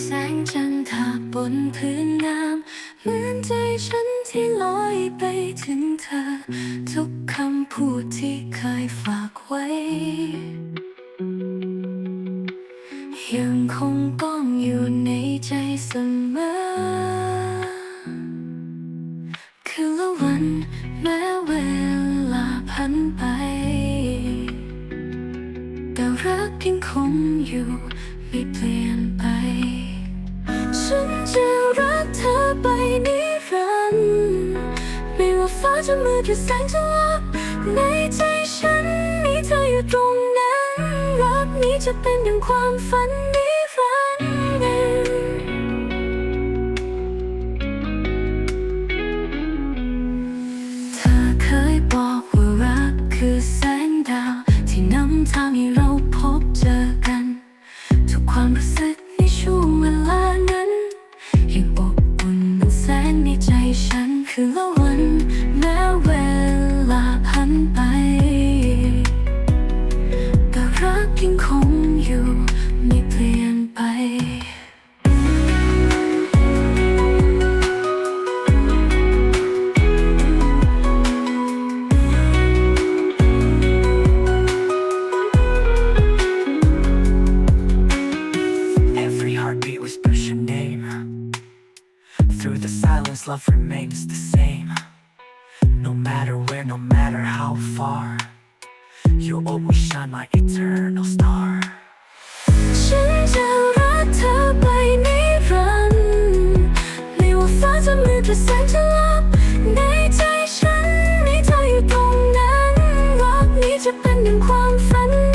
แสงจันทราบนพื้นน้ำเหมือนใจฉันที่ลอยไปถึงเธอ ทุกคำพูดที่เคยฝากไว้ ยังคงก้องอยู่ในใจเสมอ คือละวันแม้เวลาพันไป แต่รักยังคงอยู่ไม่เปลี่ยนไป ฉันจะรักเธอไปนิรันดร์ไม่ว่าฟ้าจะมืดหรือแสงจะลับในใจฉันมีเธออยู่ตรงนั้น รักนี้จะเป็นดังความฝันนิรันดร์เธอเคยบอกว่ารักคือแสงดาว ที่นำทางให้เราพบเจอกัน ทุกความรู้สึก Through the silence, love remains the same. No matter where, no matter how far, you'll always shine my eternal star. ฉันจะรักเธอไปนิรันดร์ไม่ว่าฟ้าจะมืดหรือแสงจะลับ ในใจฉันมีเธออยู่ตรงนั้น รักนี้จะเป็นดังความฝัน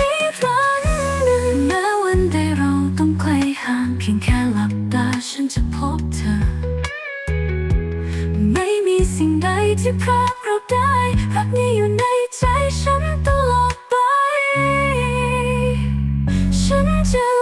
ที่พรากเราได้รักนี้อยู่ในใจฉันตลอดไป ฉันจะ